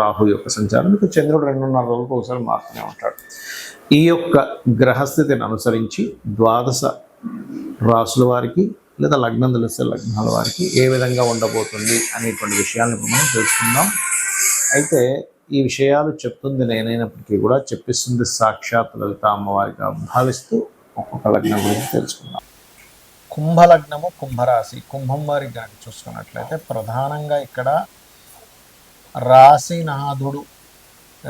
రాహు యొక్క సంచారం. ఇక చంద్రుడు రెండున్నర రోజులకు ఒకసారి మారుతూనే ఉంటాడు. ఈ యొక్క గ్రహస్థితిని అనుసరించి ద్వాదశ రాసుల వారికి లేదా లగ్నం తెలిస్తే లగ్నాల వారికి ఏ విధంగా ఉండబోతుంది అనేటువంటి విషయాలను మనం తెలుసుకుందాం. అయితే ఈ విషయాలు చెప్తుంది నేనైనప్పటికీ కూడా చెప్పిస్తుంది సాక్షాత్ లలిత అమ్మవారిగా భావిస్తూ ఒక్కొక్క లగ్నం గురించి తెలుసుకుందాం. కుంభలగ్నము కుంభరాశి. కుంభం వారికి కనుక చూసుకున్నట్లయితే ప్రధానంగా ఇక్కడ రాశినాథుడు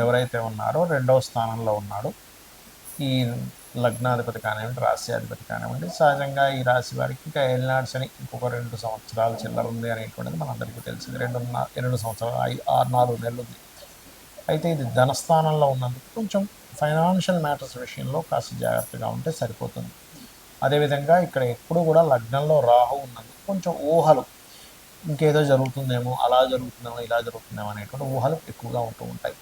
ఎవరైతే ఉన్నారో రెండవ స్థానంలో ఉన్నాడు. ఈ లగ్నాధిపతి కానివ్వండి రాశ్యాధిపతి కానివ్వండి సహజంగా ఈ రాశి వారికి ఇంకా ఏలినాడు శని ఇంకొక రెండు సంవత్సరాలు చిల్లర ఉంది అనేటువంటిది మనందరికీ తెలిసింది. రెండు రెండు సంవత్సరాలు ఐదు ఆరు నాలుగు నెలలు ఉంది. అయితే ఇది ధనస్థానంలో ఉన్నందుకు కొంచెం ఫైనాన్షియల్ మ్యాటర్స్ విషయంలో కాస్త జాగ్రత్తగా ఉంటే సరిపోతుంది. అదేవిధంగా ఇక్కడ ఎప్పుడు కూడా లగ్నంలో రాహు ఉన్నందుకు కొంచెం ఊహలు ఇంకేదో జరుగుతుందేమో అలా జరుగుతుందేమో ఇలా జరుగుతుందేమో అనేటువంటి ఊహలు ఎక్కువగా ఉంటూ ఉంటాయి.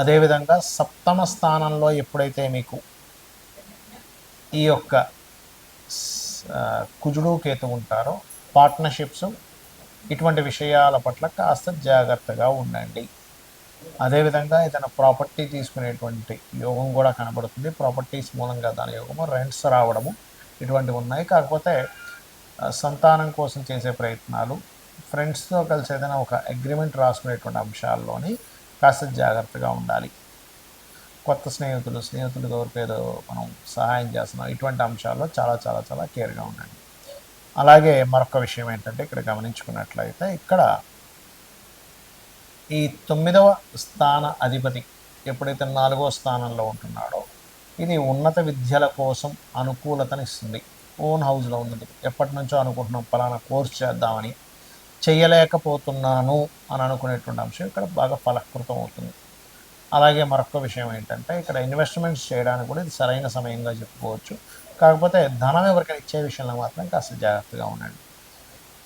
అదేవిధంగా సప్తమ స్థానంలో ఎప్పుడైతే మీకు ఈ యొక్క కుజుడు కేతు ఉంటారో పార్ట్నర్షిప్స్ ఇటువంటి విషయాల పట్ల కాస్త జాగ్రత్తగా ఉండండి. అదేవిధంగా ఏదైనా ప్రాపర్టీ తీసుకునేటువంటి యోగం కూడా కనబడుతుంది. ప్రాపర్టీస్ మూలంగా దాని యోగము రెంట్స్ రావడము ఇటువంటివి ఉన్నాయి. కాకపోతే సంతానం కోసం చేసే ప్రయత్నాలు ఫ్రెండ్స్తో కలిసి ఏదైనా ఒక అగ్రిమెంట్ రాసుకునేటువంటి అంశాల్లోని కాస్త జాగ్రత్తగా ఉండాలి. కొత్త స్నేహితులు స్నేహితులు ఎవరికి ఏదో మనం సహాయం చేస్తున్నాం ఇటువంటి అంశాల్లో చాలా చాలా చాలా కేర్గా ఉండండి. అలాగే మరొక విషయం ఏంటంటే ఇక్కడ గమనించుకున్నట్లయితే ఇక్కడ ఈ తొమ్మిదవ స్థాన అధిపతి ఎప్పుడైతే నాలుగో స్థానంలో ఉంటున్నాడో ఇది ఉన్నత విద్యల కోసం అనుకూలతనిస్తుంది. ఓన్ హౌస్లో ఉన్నది ఎప్పటి నుంచో అనుకుంటున్నాం పలానా కోర్స్ చేద్దామని చేయలేకపోతున్నాను అని అనుకునేటువంటి అంశం ఇక్కడ బాగా ఫలకృతం అవుతుంది. అలాగే మరొక విషయం ఏంటంటే ఇక్కడ ఇన్వెస్ట్మెంట్స్ చేయడానికి కూడా ఇది సరైన సమయంగా చెప్పుకోవచ్చు. కాకపోతే ధనం ఎవరికైనా ఇచ్చే విషయంలో మాత్రం కాస్త జాగ్రత్తగా ఉండండి.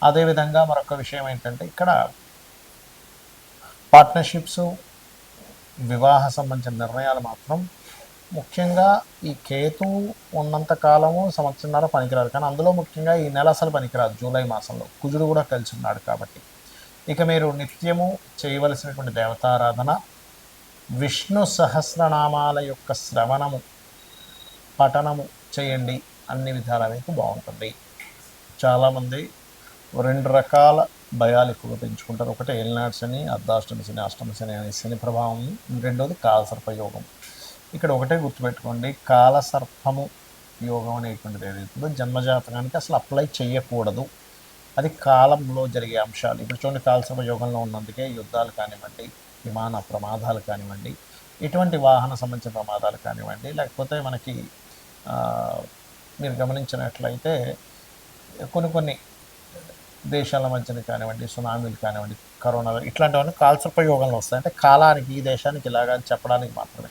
అదేవిధంగా మరొక విషయం ఏంటంటే ఇక్కడ పార్ట్నర్షిప్స్ వివాహ సంబంధించిన నిర్ణయాలు మాత్రం ముఖ్యంగా ఈ కేతు ఉన్నంత కాలము సంవత్సరంన్నర పనికిరాదు. కానీ అందులో ముఖ్యంగా ఈ నెల అసలు పనికిరాదు జూలై మాసంలో. కుజుడు కూడా కలిసి ఉన్నాడు కాబట్టి. ఇక మీరు నిత్యము చేయవలసినటువంటి దేవతారాధన విష్ణు సహస్రనామాల యొక్క శ్రవణము పఠనము చేయండి. అన్ని విధాల మీకు బాగుంటుంది. చాలామంది రెండు రకాల భయాలు ఎక్కువగా పెంచుకుంటారు. ఒకటి ఏలినాడు శని అర్ధాష్టమి శని అష్టమి శని అనే శని ప్రభావం. రెండోది కాలసర్పయోగం. ఇక్కడ ఒకటే గుర్తుపెట్టుకోండి కాలసర్పము యోగం అనేటువంటిది ఏదైతుందో జన్మజాతకానికి అసలు అప్లై చేయకూడదు. అది కాలంలో జరిగే అంశాలు. ఇప్పుడు చూడండి కాలసర్ప యోగంలో ఉన్నందుకే యుద్ధాలు కానివ్వండి విమాన ప్రమాదాలు కానివ్వండి ఇటువంటి వాహన సంబంధించిన ప్రమాదాలు కానివ్వండి లేకపోతే మనకి మీరు గమనించినట్లయితే కొన్ని కొన్ని దేశాల మధ్యన కానివ్వండి సునామీలు కానివ్వండి కరోనా ఇట్లాంటివన్నీ కాల్సర్ప యోగంలో వస్తాయి. అంటే కాలానికి ఈ దేశానికి ఇలాగా అని చెప్పడానికి మాత్రమే.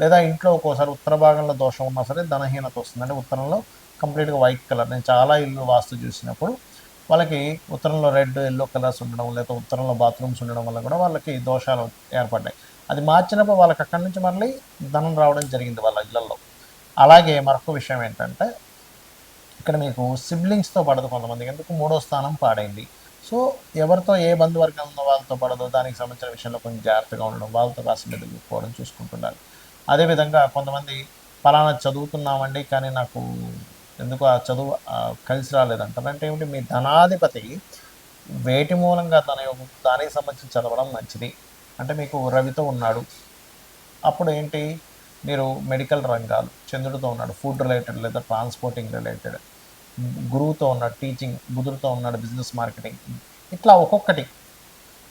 లేదా ఇంట్లో ఒక్కోసారి ఉత్తర భాగంలో దోషం ఉన్నా సరే ధనహీనత వస్తుంది అంటే ఉత్తరంలో కంప్లీట్గా వైట్ కలర్. నేను చాలా ఇల్లు వాస్తు చూసినప్పుడు వాళ్ళకి ఉత్తరంలో రెడ్ ఎల్లో కలర్స్ ఉండడం లేదా ఉత్తరంలో బాత్రూమ్స్ ఉండడం వల్ల కూడా వాళ్ళకి దోషాలు ఏర్పడ్డాయి. అది మార్చినప్పుడు వాళ్ళకి అక్కడి నుంచి మళ్ళీ ధనం రావడం జరిగింది వాళ్ళ ఇళ్ళలో. అలాగే మరొక విషయం ఏంటంటే ఇక్కడ మీకు సిబ్లింగ్స్తో పడదు కొంతమందికి. ఎందుకు? మూడో స్థానం పాడైంది. సో ఎవరితో ఏ బంధువర్గం ఉందో వాళ్ళతో పడదో? దానికి సంబంధించిన విషయంలో కొంచెం జాగ్రత్తగా ఉండడం వాళ్ళతో కాస్త మెదులుకోవడం చూసుకుంటున్నారు. అదేవిధంగా కొంతమంది ఫలానా చదువుతున్నామండి కానీ నాకు ఎందుకు ఆ చదువు కలిసి రాలేదంటారు అంటే ఏమిటి మీ ధనాధిపతి వేటి మూలంగా తన యొక్క దానికి సంబంధించి చదవడం మంచిది. అంటే మీకు రవితో ఉన్నాడు. అప్పుడు ఏంటి మీరు మెడికల్ రంగాలు చంద్రుడితో ఉన్నాడు ఫుడ్ రిలేటెడ్ లేదా ట్రాన్స్పోర్టింగ్ రిలేటెడ్ గురువుతో ఉన్నాడు టీచింగ్ బుధుడితో ఉన్నాడు బిజినెస్ మార్కెటింగ్ ఇట్లా ఒక్కొక్కటి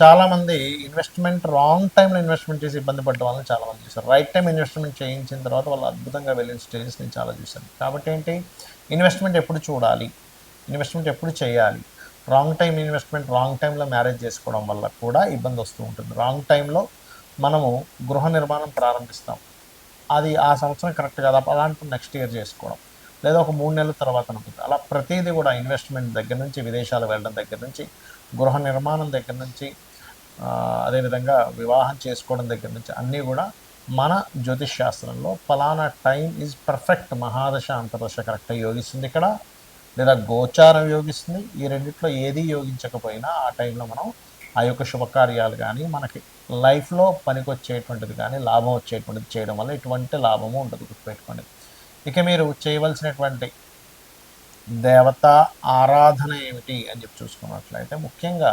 చాలామంది ఇన్వెస్ట్మెంట్ రాంగ్ టైంలో ఇన్వెస్ట్మెంట్ చేసి ఇబ్బంది పడ్డ వాళ్ళని చాలామంది చూశారు. రైట్ టైం ఇన్వెస్ట్మెంట్ చేయించిన తర్వాత వాళ్ళు అద్భుతంగా వెళ్ళిన స్టేజెస్ నేను చాలా చూశాను. కాబట్టి ఏంటి? ఇన్వెస్ట్మెంట్ ఎప్పుడు చూడాలి? ఇన్వెస్ట్మెంట్ ఎప్పుడు చేయాలి? రాంగ్ టైం ఇన్వెస్ట్మెంట్ రాంగ్ టైంలో మ్యారేజ్ చేసుకోవడం వల్ల కూడా ఇబ్బంది వస్తూ ఉంటుంది. రాంగ్ టైంలో మనము గృహ నిర్మాణం ప్రారంభిస్తాం. అది ఆ సంవత్సరం కరెక్ట్ కదా. అలాంటి నెక్స్ట్ ఇయర్ చేసుకోవడం. లేదా ఒక మూడు నెలల తర్వాత అనుకుంటుంది అలా ప్రతిదీ కూడా ఇన్వెస్ట్మెంట్ దగ్గర నుంచి విదేశాలు వెళ్ళడం దగ్గర నుంచి గృహ నిర్మాణం దగ్గర నుంచి అదేవిధంగా వివాహం చేసుకోవడం దగ్గర నుంచి అన్నీ కూడా మన జ్యోతిష్ శాస్త్రంలో ఫలానా టైం ఈజ్ పర్ఫెక్ట్ మహాదశ అంతర్దశ కరెక్ట్గా యోగిస్తుంది ఇక్కడ. లేదా గోచారం యోగిస్తుంది. ఈ రెండిట్లో ఏది యోగించకపోయినా ఆ టైంలో మనం ఆ యొక్క శుభకార్యాలు కానీ మనకి లైఫ్లో పనికొచ్చేటువంటిది కానీ లాభం వచ్చేటువంటిది చేయడం వల్ల ఎటువంటి లాభము ఉండదు గుర్తుపెట్టుకోండి. ఇక మీరు చేయవలసినటువంటి దేవత ఆరాధన ఏమిటి అని చెప్పి చూసుకున్నట్లయితే ముఖ్యంగా